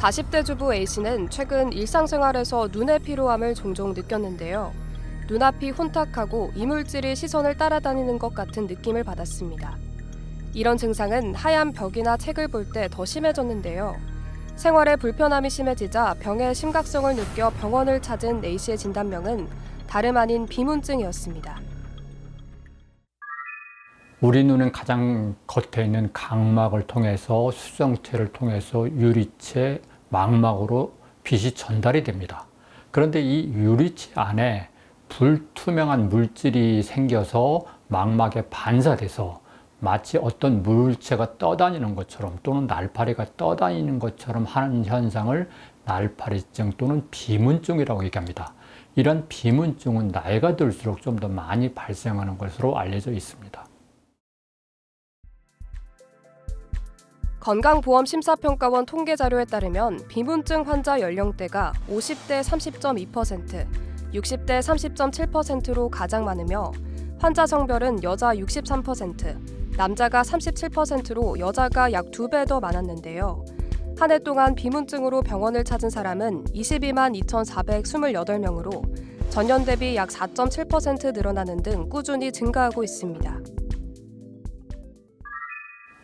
40대 주부 A씨는 최근 일상생활에서 눈의 피로함을 종종 느꼈는데요. 눈앞이 혼탁하고 이물질이 시선을 따라다니는 것 같은 느낌을 받았습니다. 이런 증상은 하얀 벽이나 책을 볼 때 더 심해졌는데요. 생활에 불편함이 심해지자 병의 심각성을 느껴 병원을 찾은 A씨의 진단명은 다름 아닌 비문증이었습니다. 우리 눈은 가장 겉에 있는 각막을 통해서 수정체를 통해서 유리체 망막으로 빛이 전달이 됩니다. 그런데 이 유리체 안에 불투명한 물질이 생겨서 망막에 반사돼서 마치 어떤 물체가 떠다니는 것처럼 또는 날파리가 떠다니는 것처럼 하는 현상을 날파리증 또는 비문증이라고 얘기합니다. 이런 비문증은 나이가 들수록 좀 더 많이 발생하는 것으로 알려져 있습니다. 건강보험심사평가원 통계 자료에 따르면 비문증 환자 연령대가 50대 30.2%, 60대 30.7%로 가장 많으며 환자 성별은 여자 63%, 남자가 37%로 여자가 약 두 배 더 많았는데요. 한 해 동안 비문증으로 병원을 찾은 사람은 22만 2,428명으로 전년 대비 약 4.7% 늘어나는 등 꾸준히 증가하고 있습니다.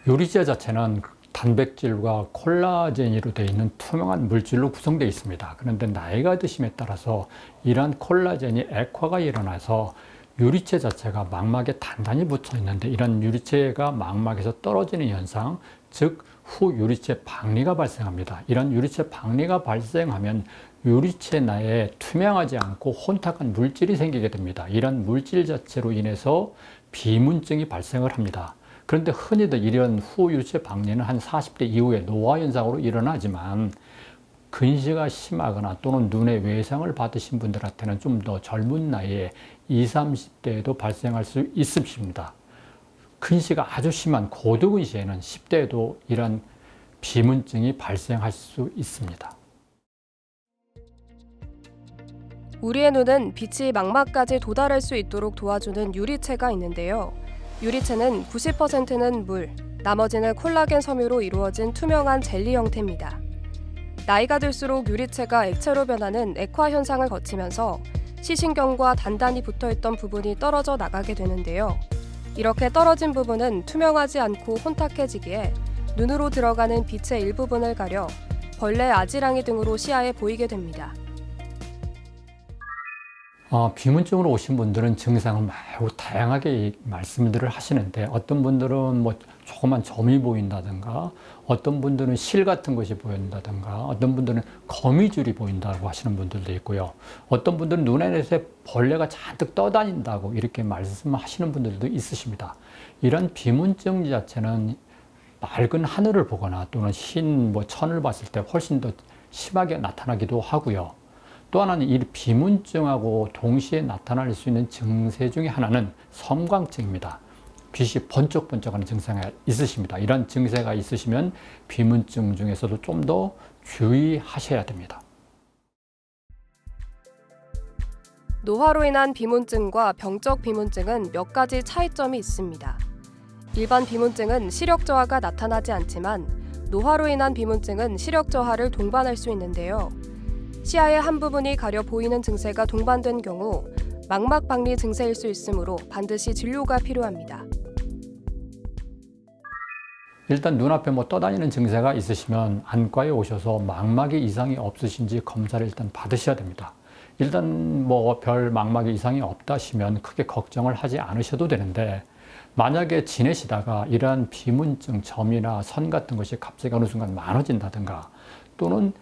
유리체 자체는 단백질과 콜라겐으로 되어 있는 투명한 물질로 구성되어 있습니다. 그런데 나이가 드심에 따라서 이러한 콜라겐이 액화가 일어나서 유리체 자체가 망막에 단단히 붙어 있는데 이런 유리체가 망막에서 떨어지는 현상, 즉 후유리체 박리가 발생합니다. 이런 유리체 박리가 발생하면 유리체 내에 투명하지 않고 혼탁한 물질이 생기게 됩니다. 이런 물질 자체로 인해서 비문증이 발생을 합니다. 그런데 흔히들 이런 후유체 박리는 한 40대 이후에 노화 현상으로 일어나지만 근시가 심하거나 또는 눈의 외상을 받으신 분들한테는 좀 더 젊은 나이에 20, 30대에도 발생할 수 있습니다. 근시가 아주 심한 고도근시에는 10대에도 이런 비문증이 발생할 수 있습니다. 우리의 눈은 빛이 망막까지 도달할 수 있도록 도와주는 유리체가 있는데요. 유리체는 90%는 물, 나머지는 콜라겐 섬유로 이루어진 투명한 젤리 형태입니다. 나이가 들수록 유리체가 액체로 변하는 액화 현상을 거치면서 시신경과 단단히 붙어 있던 부분이 떨어져 나가게 되는데요. 이렇게 떨어진 부분은 투명하지 않고 혼탁해지기에 눈으로 들어가는 빛의 일부분을 가려 벌레 아지랑이 등으로 시야에 보이게 됩니다. 어, 비문증으로 오신 분들은 증상을 매우 다양하게 말씀들을 하시는데 어떤 분들은 뭐 조그만 점이 보인다든가 어떤 분들은 실 같은 것이 보인다든가 어떤 분들은 거미줄이 보인다고 하시는 분들도 있고요. 어떤 분들은 눈에서 벌레가 잔뜩 떠다닌다고 이렇게 말씀하시는 분들도 있으십니다. 이런 비문증 자체는 맑은 하늘을 보거나 또는 흰 뭐 천을 봤을 때 훨씬 더 심하게 나타나기도 하고요. 또 하나는 이 비문증하고 동시에 나타날 수 있는 증세 중에 하나는 섬광증입니다. 빛이 번쩍번쩍하는 증상이 있으십니다. 이런 증세가 있으시면 비문증 중에서도 좀 더 주의하셔야 됩니다. 노화로 인한 비문증과 병적 비문증은 몇 가지 차이점이 있습니다. 일반 비문증은 시력 저하가 나타나지 않지만 노화로 인한 비문증은 시력 저하를 동반할 수 있는데요. 시야의 한 부분이 가려 보이는 증세가 동반된 경우 망막 박리 증세일 수 있으므로 반드시 진료가 필요합니다. 일단 눈앞에 뭐 떠다니는 증세가 있으시면 안과에 오셔서 망막에 이상이 없으신지 검사를 일단 받으셔야 됩니다. 일단 뭐 별 망막에 이상이 없다시면 크게 걱정을 하지 않으셔도 되는데 만약에 지내시다가 이러한 비문증, 점이나 선 같은 것이 갑자기 어느 순간 많아진다든가 또는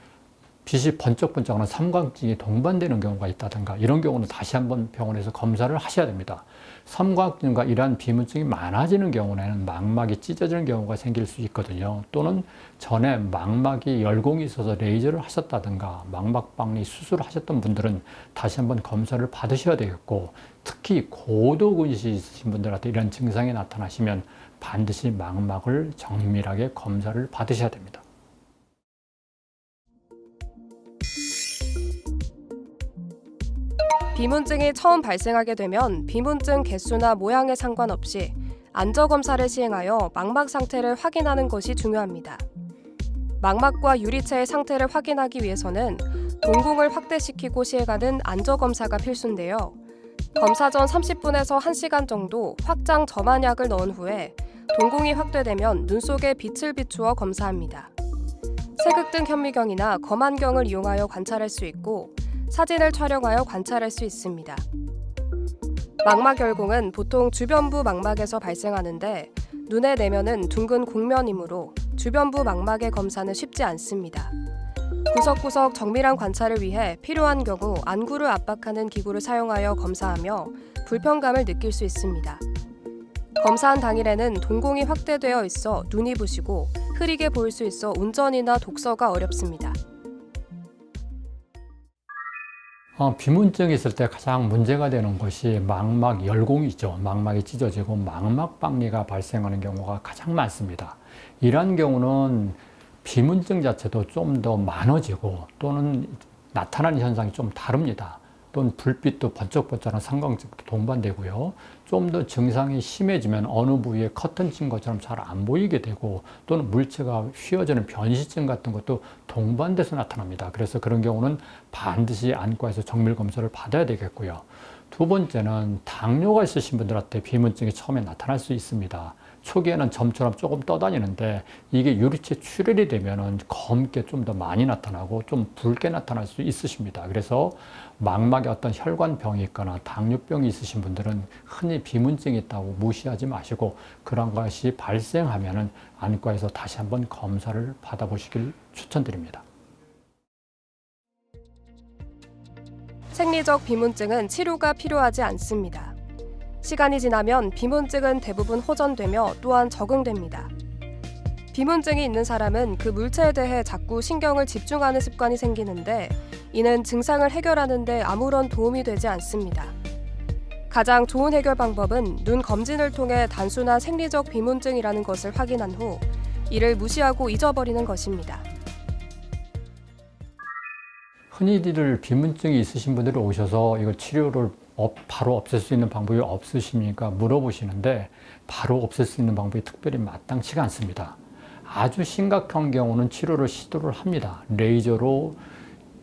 빛이 번쩍번쩍하는 삼광증이 동반되는 경우가 있다든가 이런 경우는 다시 한번 병원에서 검사를 하셔야 됩니다. 삼광증과 이러한 비문증이 많아지는 경우에는 망막이 찢어지는 경우가 생길 수 있거든요. 또는 전에 망막이 열공이 있어서 레이저를 하셨다든가 망막박리 수술을 하셨던 분들은 다시 한번 검사를 받으셔야 되겠고 특히 고도근시 있으신 분들한테 이런 증상이 나타나시면 반드시 망막을 정밀하게 검사를 받으셔야 됩니다. 비문증이 처음 발생하게 되면 비문증 개수나 모양에 상관없이 안저 검사를 시행하여 망막 상태를 확인하는 것이 중요합니다. 망막과 유리체의 상태를 확인하기 위해서는 동공을 확대시키고 시행하는 안저 검사가 필수인데요. 검사 전 30분에서 1시간 정도 확장 점안약을 넣은 후에 동공이 확대되면 눈 속에 빛을 비추어 검사합니다. 색극등 현미경이나 검안경을 이용하여 관찰할 수 있고 사진을 촬영하여 관찰할 수 있습니다. 망막 열공은 보통 주변부 망막에서 발생하는데 눈의 내면은 둥근 곡면이므로 주변부 망막의 검사는 쉽지 않습니다. 구석구석 정밀한 관찰을 위해 필요한 경우 안구를 압박하는 기구를 사용하여 검사하며 불편감을 느낄 수 있습니다. 검사한 당일에는 동공이 확대되어 있어 눈이 부시고 흐리게 보일 수 있어 운전이나 독서가 어렵습니다. 어, 비문증이 있을 때 가장 문제가 되는 것이 망막 열공이죠. 망막이 찢어지고 망막 박리가 발생하는 경우가 가장 많습니다. 이러한 경우는 비문증 자체도 좀 더 많아지고 또는 나타나는 현상이 좀 다릅니다. 또는 불빛도 번쩍번쩍한 상광증도 동반되고요. 좀 더 증상이 심해지면 어느 부위에 커튼 친 것처럼 잘 안 보이게 되고 또는 물체가 휘어지는 변시증 같은 것도 동반돼서 나타납니다. 그래서 그런 경우는 반드시 안과에서 정밀 검사를 받아야 되겠고요. 두 번째는 당뇨가 있으신 분들한테 비문증이 처음에 나타날 수 있습니다. 초기에는 점처럼 조금 떠다니는데 이게 유리체 출혈이 되면은 검게 좀 더 많이 나타나고 좀 붉게 나타날 수 있으십니다. 그래서 망막에 어떤 혈관병이 있거나 당뇨병이 있으신 분들은 흔히 비문증이 있다고 무시하지 마시고 그런 것이 발생하면은 안과에서 다시 한번 검사를 받아보시길 추천드립니다. 생리적 비문증은 치료가 필요하지 않습니다. 시간이 지나면 비문증은 대부분 호전되며 또한 적응됩니다. 비문증이 있는 사람은 그 물체에 대해 자꾸 신경을 집중하는 습관이 생기는데 이는 증상을 해결하는 데 아무런 도움이 되지 않습니다. 가장 좋은 해결 방법은 눈 검진을 통해 단순한 생리적 비문증이라는 것을 확인한 후 이를 무시하고 잊어버리는 것입니다. 흔히들 비문증이 있으신 분들이 오셔서 이거 치료를 업- 바로 없앨 수 있는 방법이 없으십니까? 물어보시는데 바로 없앨 수 있는 방법이 특별히 마땅치가 않습니다. 아주 심각한 경우는 치료를 시도를 합니다. 레이저로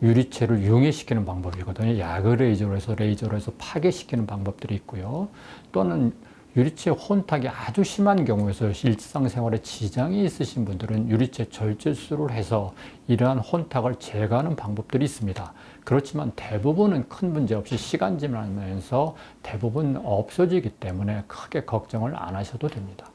유리체를 융해시키는 방법이거든요. 약을 레이저로 해서 레이저로 해서 파괴시키는 방법들이 있고요. 또는 유리체 혼탁이 아주 심한 경우에서 일상생활에 지장이 있으신 분들은 유리체 절제술을 해서 이러한 혼탁을 제거하는 방법들이 있습니다. 그렇지만 대부분은 큰 문제 없이 시간 지나면서 대부분 없어지기 때문에 크게 걱정을 안 하셔도 됩니다.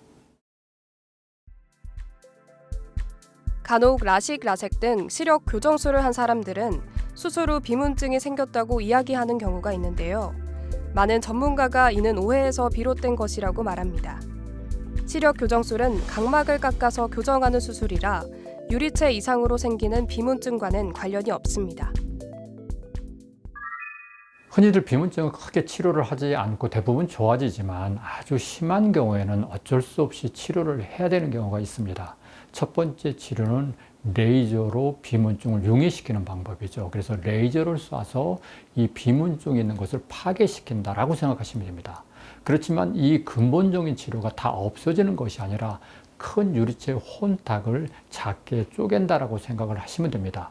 간혹 라식, 라섹 등 시력 교정술을 한 사람들은 수술 후 비문증이 생겼다고 이야기하는 경우가 있는데요. 많은 전문가가 이는 오해에서 비롯된 것이라고 말합니다. 시력 교정술은 각막을 깎아서 교정하는 수술이라 유리체 이상으로 생기는 비문증과는 관련이 없습니다. 흔히들 비문증은 크게 치료를 하지 않고 대부분 좋아지지만 아주 심한 경우에는 어쩔 수 없이 치료를 해야 되는 경우가 있습니다. 첫 번째 치료는 레이저로 비문증을 융해시키는 방법이죠. 그래서 레이저를 쏴서 이 비문증이 있는 것을 파괴시킨다라고 생각하시면 됩니다. 그렇지만 이 근본적인 치료가 다 없어지는 것이 아니라 큰 유리체 혼탁을 작게 쪼갠다라고 생각을 하시면 됩니다.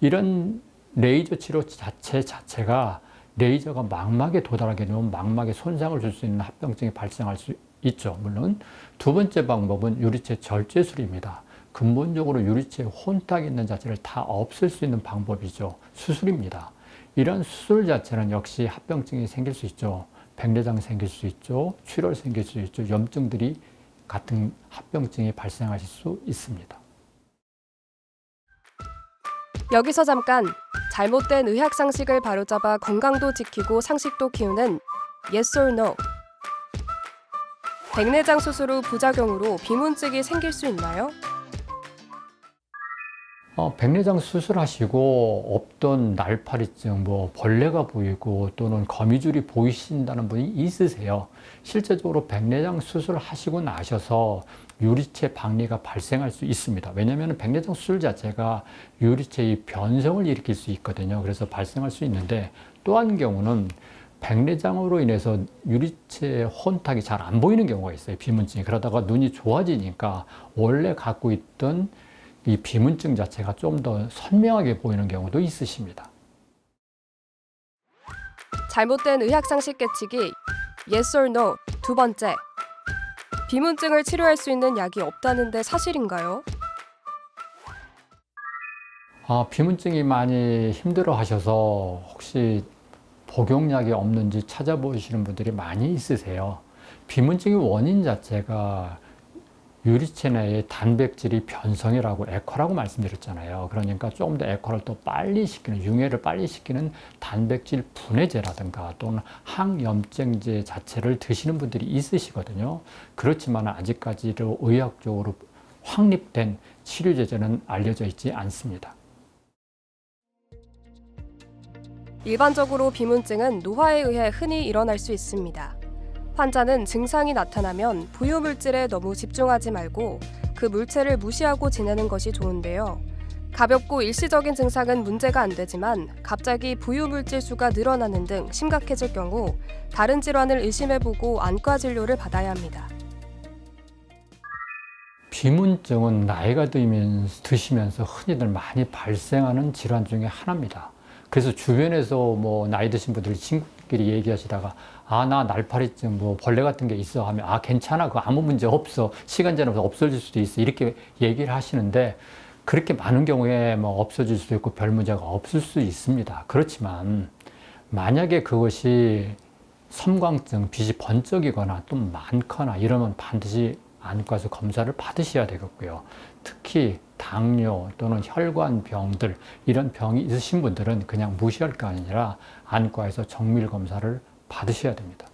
이런 레이저 치료 자체 자체가 레이저가 망막에 도달하게 되면 망막에 손상을 줄 수 있는 합병증이 발생할 수 있죠. 물론 두 번째 방법은 유리체 절제술입니다. 근본적으로 유리체 혼탁 있는 자체를 다 없앨 수 있는 방법이죠. 수술입니다. 이런 수술 자체는 역시 합병증이 생길 수 있죠. 백내장 생길 수 있죠. 출혈 생길 수 있죠. 염증들이 같은 합병증이 발생하실 수 있습니다. 여기서 잠깐 잘못된 의학 상식을 바로잡아 건강도 지키고 상식도 키우는 Yes or No. 백내장 수술 후 부작용으로 비문증이 생길 수 있나요? 어, 백내장 수술하시고 없던 날파리증, 뭐 벌레가 보이고 또는 거미줄이 보이신다는 분이 있으세요. 실제적으로 백내장 수술하시고 나셔서 유리체 박리가 발생할 수 있습니다. 왜냐하면 백내장 수술 자체가 유리체의 변성을 일으킬 수 있거든요. 그래서 발생할 수 있는데 또한 경우는 백내장으로 인해서 유리체 혼탁이 잘 안 보이는 경우가 있어요. 비문증이. 그러다가 눈이 좋아지니까 원래 갖고 있던 이 비문증 자체가 좀 더 선명하게 보이는 경우도 있으십니다. 잘못된 의학상식 깨치기 yes or no 두 번째 비문증을 치료할 수 있는 약이 없다는데 사실인가요? 아, 비문증이 많이 힘들어 하셔서 혹시 복용약이 없는지 찾아보시는 분들이 많이 있으세요. 비문증의 원인 자체가 유리체 내의 단백질이 변성이라고 에코라고 말씀드렸잖아요. 그러니까 조금 더 에코를 또 빨리 시키는, 융해를 빨리 시키는 단백질 분해제라든가 또는 항염증제 자체를 드시는 분들이 있으시거든요. 그렇지만 아직까지도 의학적으로 확립된 치료제제는 알려져 있지 않습니다. 일반적으로 비문증은 노화에 의해 흔히 일어날 수 있습니다. 환자는 증상이 나타나면 부유 물질에 너무 집중하지 말고 그 물체를 무시하고 지내는 것이 좋은데요. 가볍고 일시적인 증상은 문제가 안 되지만 갑자기 부유 물질 수가 늘어나는 등 심각해질 경우 다른 질환을 의심해보고 안과 진료를 받아야 합니다. 비문증은 나이가 들면, 드시면서 흔히들 많이 발생하는 질환 중에 하나입니다. 그래서 주변에서 뭐 나이 드신 분들이 친구 끼리 얘기하시다가 아, 나 날파리증 뭐 벌레 같은 게 있어 하면 아, 괜찮아. 그거 아무 문제 없어. 시간 지나면서 없어질 수도 있어. 이렇게 얘기를 하시는데 그렇게 많은 경우에 뭐 없어질 수도 있고 별 문제가 없을 수 있습니다. 그렇지만 만약에 그것이 섬광증, 빛이 번쩍이거나 또 많거나 이러면 반드시 안과에서 검사를 받으셔야 되겠고요. 특히 당뇨 또는 혈관병들 이런 병이 있으신 분들은 그냥 무시할 게 아니라 안과에서 정밀 검사를 받으셔야 됩니다.